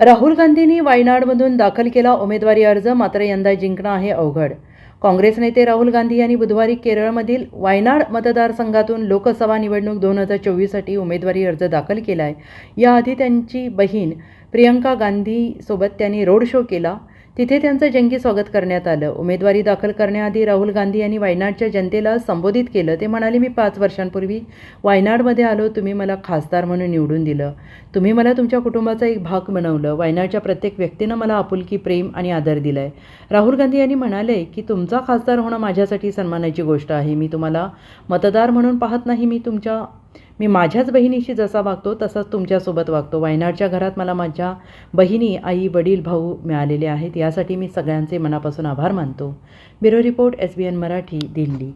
राहुल गांधींनी वायनाडमधून दाखल केला उमेदवारी अर्ज मात्र यंदा जिंकणं आहे अवघड. काँग्रेस नेते राहुल गांधी यांनी बुधवारी केरळमधील वायनाड मतदारसंघातून लोकसभा निवडणूक दोन हजार चोवीससाठी उमेदवारी अर्ज दाखल केला आहे याआधी त्यांची बहीण प्रियंका गांधीसोबत त्यांनी रोड शो केला. तिथे त्यांचं जंगी स्वागत करण्यात आलं. उमेदवारी दाखल करण्याआधी राहुल गांधी यांनी वायनाडच्या जनतेला संबोधित केलं. ते म्हणाले मी पाच वर्षांपूर्वी वायनाडमध्ये आलो. तुम्ही मला खासदार म्हणून निवडून दिलं. तुम्ही मला तुमच्या कुटुंबाचा एक भाग बनवलं. वायनाडच्या प्रत्येक व्यक्तीनं मला आपुलकी प्रेम आणि आदर दिला आहे राहुल गांधी यांनी म्हणाले की तुमचा खासदार होणं माझ्यासाठी सन्मानाची गोष्ट आहे. मी तुम्हाला मतदार म्हणून पाहत नाही. मी तुमच्या मी माझ्याच बहिणीशी जसा वागतो तसाच तुमच्यासोबत वागतो. वायनाडच्या घरात मला माझ्या बहिणी आई वडील भाऊ मिळालेले आहेत. यासाठी मी सगळ्यांचे मनापासून आभार मानतो. Bureau report S B N Marathi Delhi.